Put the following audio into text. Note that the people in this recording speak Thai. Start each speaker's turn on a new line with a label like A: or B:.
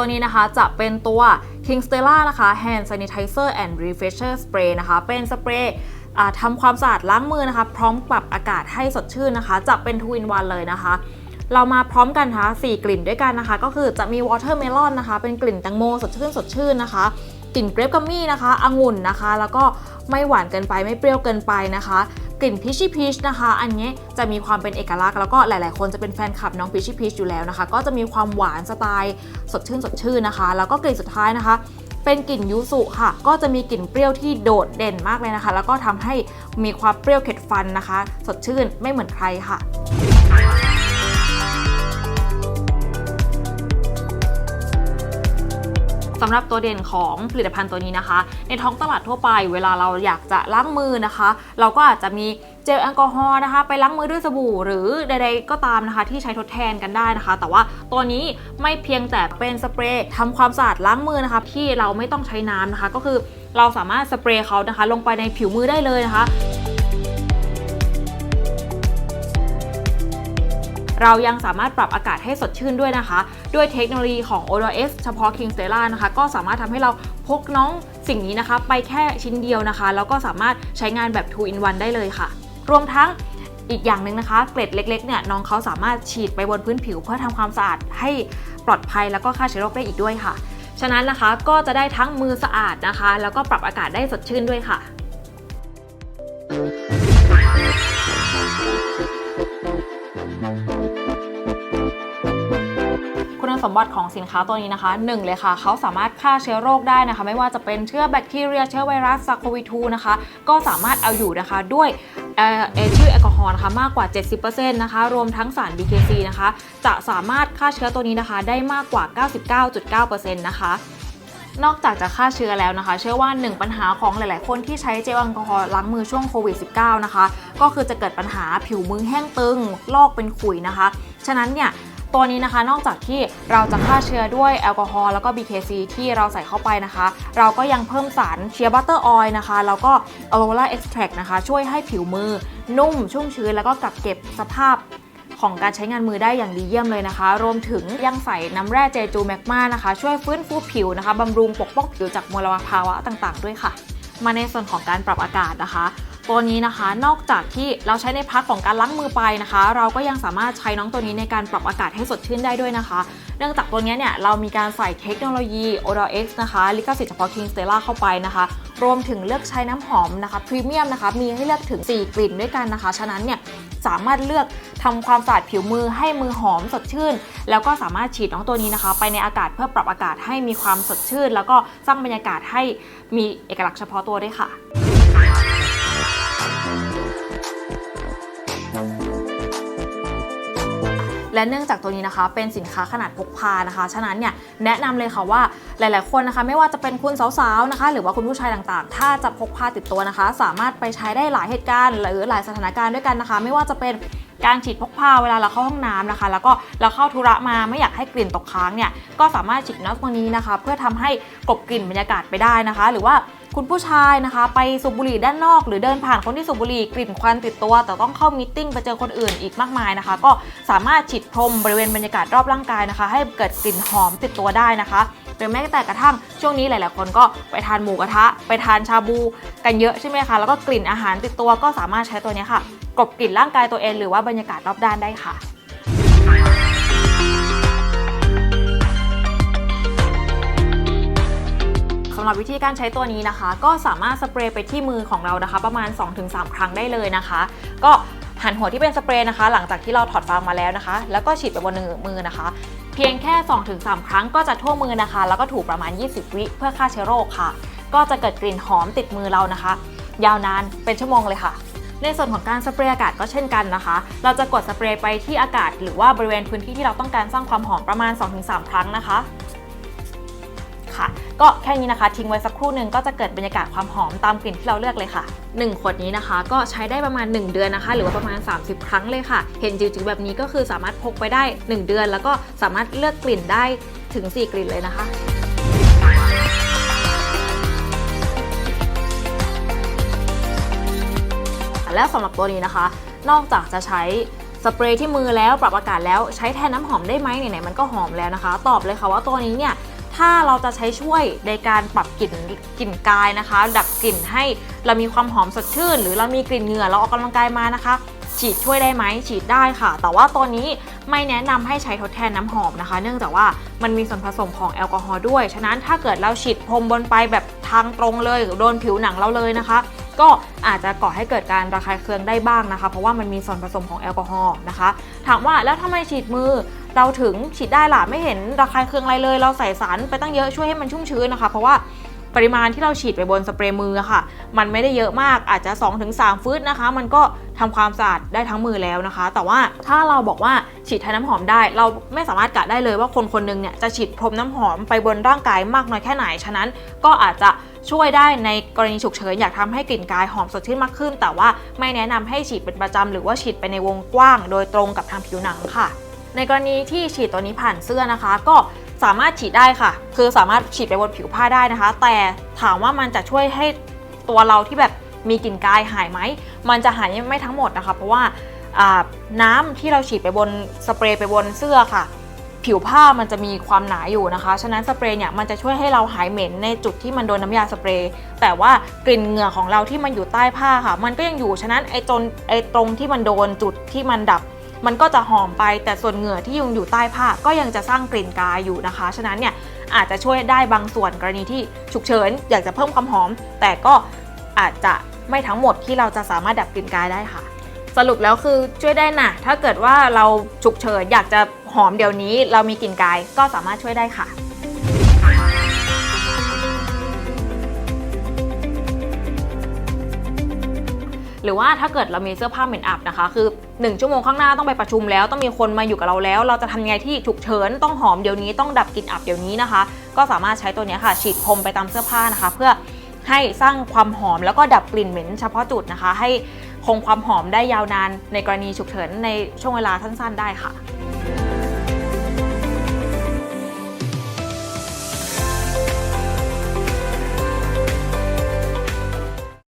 A: ตัวนี้นะคะจะเป็นตัว King Stella นะคะ Hand Sanitizer and Refresher Spray นะคะ เป็นสเปรย์ทำความสะอาดล้างมือนะคะ พร้อมปรับอากาศให้สดชื่นนะคะ จะเป็น2 in 1เลยนะคะเรามาพร้อมกันนะคะ4กลิ่นด้วยกันนะคะ ก็คือจะมี Watermelon นะคะ เป็นกลิ่นแตงโมสดชื่นสดชื่นนะคะ กลิ่นเกรปกัมมี่นะคะองุ่นนะคะ แล้วก็ไม่หวานเกินไปไม่เปรี้ยวเกินไปนะคะ กลิ่นพิชชี่พีชนะคะ อันนี้จะมีความเป็นเอกลักษณ์แล้วก็หลาย ๆ คนจะเป็นแฟนคลับน้องพิชชี่พีชอยู่แล้วนะคะ ก็จะมีความหวานสไตล์สดชื่นสดชื่นนะคะ แล้วก็กลิ่นสุดท้ายนะคะเป็นกลิ่นยูสุค่ะ ก็จะมีกลิ่นเปรี้ยวที่โดดเด่นมากเลยนะคะ แล้วก็ทำให้มีความเปรี้ยวเข็ดฟันนะคะ สดชื่นไม่เหมือนใครค่ะ สำหรับตัวเด่นของผลิตภัณฑ์ตัวนี้นะคะ ในท้องตลาดทั่วไป เวลาเราอยากจะล้างมือนะคะ เราก็อาจจะมีเจลแอลกอฮอล์นะคะไปล้างมือด้วยสบู่หรือใดๆก็ตามนะคะ ที่ใช้ทดแทนกันได้นะคะ แต่ว่าตัวนี้ไม่เพียงแต่เป็นสเปรย์ทำความสะอาดล้างมือนะคะที่เราไม่ต้องใช้น้ำนะคะ ก็คือเราสามารถสเปรย์เขานะคะ ลงไปในผิวมือได้เลยนะคะ เรายังสามารถปรับอากาศให้สดชื่นด้วยนะคะ ด้วยเทคโนโลยีของ o d o s เฉพาะ King Stella นะคะ ก็สามารถทำให้เราพกน้องสิ่งนี้นะคะ ไปแค่ชิ้นเดียวนะคะ แล้วก็สามารถใช้งานแบบ 2 in 1 ได้เลยค่ะ รวมทั้งอีกอย่างหนึ่งนะคะ เกล็ดเล็กๆเนี่ยน้องเขาสามารถฉีดไปบนพื้นผิว เพื่อทำความสะอาดให้ปลอดภัยแล้วก็ฆ่าเชื้อโรคได้อีกด้วยค่ะ ฉะนั้นนะคะก็จะได้ทั้งมือสะอาดนะคะ แล้วก็ปรับอากาศได้สดชื่นด้วยค่ะ สมบัติของสินค้าตัวนี้นะคะหนึ่งเลยค่ะเขาสามารถฆ่าเชื้อโรคได้นะคะ ไม่ว่าจะเป็นเชื้อแบคทีเรีย เชื้อไวรัสซาโควิ2นะคะ ก็สามารถเอาอยู่นะคะด้วยเอ่อเอชื่อแอลกอฮอล์นะคะมากกว่า 70%นะคะ รวมทั้งสาร BKC นะคะ จะสามารถฆ่าเชื้อตัวนี้นะคะ ได้มากกว่า 99.9%นะคะนอกจากจะฆ่าเชื้อแล้วนะคะ เชื่อว่าหนึ่งปัญหาของหลาย ๆ คนที่ใช้เจลแอลกอฮอล์ล้างมือช่วงโควิด -19 นะคะ ก็คือจะเกิดปัญหาผิวมือแห้งตึง ลอกเป็นขุยนะคะ ฉะนั้นเนี่ย ตัวนี้นะคะนอกจากที่เราจะฆ่าเชื้อด้วยแอลกอฮอล์แล้วก็ BKC ที่เราใส่เข้าไปนะคะ เราก็ยังเพิ่มสารเชียร์บัตเตอร์ออยล์นะคะ แล้วก็อโลเวาเอ็กซ์แทรนะคะ ช่วยให้ผิวมือนุ่มชุ่มชื้น แล้วก็กักเก็บสภาพของการใช้งานมือได้อย่างดีเยี่ยมเลยนะคะ รวมถึงยังใส่น้ำแร่เจจูแมกมานะคะ ช่วยฟื้นฟูผิวนะคะบำรุงปกป้องผิวจากมลภาวะต่างๆ ด้วยค่ะ มาในส่วนของการปรับอากาศนะคะ ตัวนี้นะคะ นอกจากที่เราใช้ในพักของการล้างมือไปนะคะ เราก็ยังสามารถใช้น้องตัวนี้ในการปรับอากาศให้สดชื่นได้ด้วยนะคะ เนื่องจากตัวนี้เนี่ยเรามีการใส่เทคโนโลยี o d o X นะคะลิขสิทธิ์เฉพาะ King Stella เข้าไปนะคะ รวมถึงเลือกใช้น้ำหอมนะคะพรีเมียมนะคะมีให้เลือกถึง 4 กลิ่นด้วยกันนะคะ ฉะนั้นเนี่ยสามารถเลือกทำความสะอาดผิวมือให้มือหอมสดชื่น แล้วก็สามารถฉีดน้องตัวนี้นะคะ ไปในอากาศเพื่อปรับอากาศให้มีความสดชื่น แล้วก็สร้างบรรยากาศให้มีเอกลักษณ์เฉพาะตัวด้วยค่ะ และเนื่องจากตัวนี้นะคะ เป็นสินค้าขนาดพกพานะคะ ฉะนั้นเนี่ยแนะนำเลยค่ะว่าหลาย ๆ คนนะคะ ไม่ว่าจะเป็นคุณสาว ๆ นะคะ หรือว่าคุณผู้ชายต่าง ๆ ถ้าจะพกพาติดตัวนะคะ สามารถไปใช้ได้หลายเหตุการณ์ หรือหลายสถานการณ์ด้วยกันนะคะ ไม่ว่าจะเป็นการฉีดพกพาเวลาเราเข้าห้องน้ำนะคะ แล้วก็เราเข้าธุระมาไม่อยากให้กลิ่นตกค้างเนี่ยก็สามารถฉีดน้ำตัวนี้นะคะ เพื่อทำให้กลบกลิ่นบรรยากาศไปได้นะคะ หรือว่า คุณผู้ชายนะคะ ไปสูบบุหรี่ด้านนอก หรือเดินผ่านคนที่สูบบุหรี่กลิ่นควันติดตัว แต่ต้องเข้ามีตติ้งไปเจอคนอื่นอีกมากมายนะคะ ก็สามารถฉีดพรมบริเวณบรรยากาศรอบร่างกายนะคะ ให้เกิดกลิ่นหอมติดตัวได้นะคะหรือแม้แต่กระทั่งช่วงนี้หลาย ๆ คนก็ไปทานหมูกระทะ ไปทานชาบูกันเยอะใช่ไหมคะแล้วก็กลิ่นอาหารติดตัวก็สามารถใช้ตัวนี้ค่ะกลบกลิ่นร่างกายตัวเองหรือว่าบรรยากาศรอบด้านได้ค่ะ หรับวิธีการใช้ตัวนี้นะคะ ก็สามารถสเปรย์ไปที่มือของเรานะคะ ประมาณ 2-3 ครั้งได้เลยนะคะ ก็หันหัวที่เป็นสเปรย์นะคะ หลังจากที่เราถอดฟางมาแล้วนะคะ แล้วก็ฉีดไปบนมือนะคะ เพียงแค่ 2-3 ครั้งก็จะทั่วมือนะคะ แล้วก็ถูประมาณ 20 วิเพื่อฆ่าเชื้อโรคค่ะ ก็จะเกิดกลิ่นหอมติดมือเรานะคะ ยาวนานเป็นชั่วโมงเลยค่ะในส่วนของการสเปรย์อากาศก็เช่นกันนะคะ เราจะกดสเปรย์ไปที่อากาศ หรือว่าบริเวณพื้นที่ที่เราต้องการสร้างความหอมประมาณ 2-3 ครั้งนะคะค่ะ ก็แค่นี้นะคะ ทิ้งไว้สักครู่หนึ่งก็จะเกิดบรรยากาศความหอมตามกลิ่นที่เราเลือกเลยค่ะ 1 ขวดนี้นะคะ ก็ใช้ได้ประมาณ 1 เดือนนะคะ หรือว่าประมาณ 30 ครั้งเลยค่ะ เห็นจิ๋วๆแบบนี้ก็คือสามารถพกไปได้ 1 เดือน แล้วก็สามารถเลือกกลิ่นได้ถึง 4 กลิ่นเลยนะคะและสำหรับตัวนี้นะคะ นอกจากจะใช้สเปรย์ที่มือแล้วปรับอากาศแล้วใช้แทนน้ำหอมได้ไหมไหนๆมันก็หอมแล้วนะคะ ตอบเลยค่ะว่าตัวนี้เนี่ย ถ้าเราจะใช้ช่วยในการปรับกลิ่นกลิ่นกายนะคะ ดับกลิ่นให้เรามีความหอมสดชื่น หรือเรามีกลิ่นเหงื่อเราออกกำลังกายมานะคะ ฉีดช่วยได้ไหมฉีดได้ค่ะ แต่ว่าตัวนี้ไม่แนะนำให้ใช้ทดแทนน้ำหอมนะคะ เนื่องจากว่ามันมีส่วนผสมของแอลกอฮอล์ด้วย ฉะนั้นถ้าเกิดเราฉีดพรมบนไปแบบทางตรงเลยโดนผิวหนังเราเลยนะคะ ก็อาจจะก่อให้เกิดการระคายเคืองได้บ้างนะคะ เพราะว่ามันมีส่วนผสมของแอลกอฮอล์นะคะ ถามว่าแล้วทำไมฉีดมือ เราถึงฉีดได้ล่ะไม่เห็นระคายเคืองอะไรเลย เราใส่สารไปตั้งเยอะช่วยให้มันชุ่มชื้นนะคะ เพราะว่าปริมาณที่เราฉีดไปบนสเปรย์มือค่ะ มันไม่ได้เยอะมากอาจจะ 2-3 ฟืตนะคะ มันก็ทำความสะอาดได้ทั้งมือแล้วนะคะ แต่ว่าถ้าเราบอกว่าฉีดทนน้ำหอมได้ เราไม่สามารถกะได้เลยว่าคนคนหนึงเนี่ยจะฉีดพรมน้ำหอมไปบนร่างกายมากน้อยแค่ไหน ฉะนั้นก็อาจจะช่วยได้ในกรณีฉุกเฉินอยากทำให้กลิ่นกายหอมสดชื่นมากขึ้น แต่ว่าไม่แนะนำให้ฉีดเป็นประจำหรือว่าฉีดไปในวงกว้าง โดยตรงกับทางผิวหนังค่ะ ในกรณีที่ฉีดตัวนี้ผ่านเสื้อนะคะ ก็สามารถฉีดได้ค่ะ คือสามารถฉีดไปบนผิวผ้าได้นะคะ แต่ถามว่ามันจะช่วยให้ตัวเราที่แบบมีกลิ่นกายหายไหม มันจะหายไม่ทั้งหมดนะคะ เพราะว่าน้ำที่เราฉีดไปบนสเปรย์ไปบนเสื้อค่ะ ผิวผ้ามันจะมีความหนาอยู่นะคะ ฉะนั้นสเปรย์เนี่ยมันจะช่วยให้เราหายเหม็นในจุดที่มันโดนน้ำยาสเปรย์ แต่ว่ากลิ่นเหงื่อของเราที่มันอยู่ใต้ผ้าค่ะ มันก็ยังอยู่ ฉะนั้นไอ้จนไอ้ตรงที่มันโดนจุดที่มันดับ มันก็จะหอมไปแต่ส่วนเหงื่อที่ยังอยู่ใต้ผ้าก็ยังจะสร้างกลิ่นกายอยู่นะคะ ฉะนั้นเนี่ยอาจจะช่วยได้บางส่วนกรณีที่ฉุกเฉิน อยากจะเพิ่มความหอม แต่ก็อาจจะไม่ทั้งหมดที่เราจะสามารถดับกลิ่นกายได้ค่ะ สรุปแล้วคือช่วยได้นะถ้าเกิดว่าเราฉุกเฉินอยากจะหอมเดี๋ยวนี้ เรามีกลิ่นกายก็สามารถช่วยได้ค่ะ หรือว่าถ้าเกิดเรามีเสื้อผ้าเหม็นอับนะคะ คือ 1 ชั่วโมงข้างหน้าต้องไปประชุมแล้ว ต้องมีคนมาอยู่กับเราแล้ว เราจะทำยังไงที่ฉุกเฉินต้องหอมเดี๋ยวนี้ต้องดับกลิ่นอับเดี๋ยวนี้นะคะ ก็สามารถใช้ตัวนี้ค่ะ ฉีดพรมไปตามเสื้อผ้านะคะ เพื่อให้สร้างความหอมแล้วก็ดับกลิ่นเหม็นเฉพาะจุดนะคะ ให้คงความหอมได้ยาวนานในกรณีฉุกเฉินในช่วงเวลาสั้น ๆ ได้ค่ะ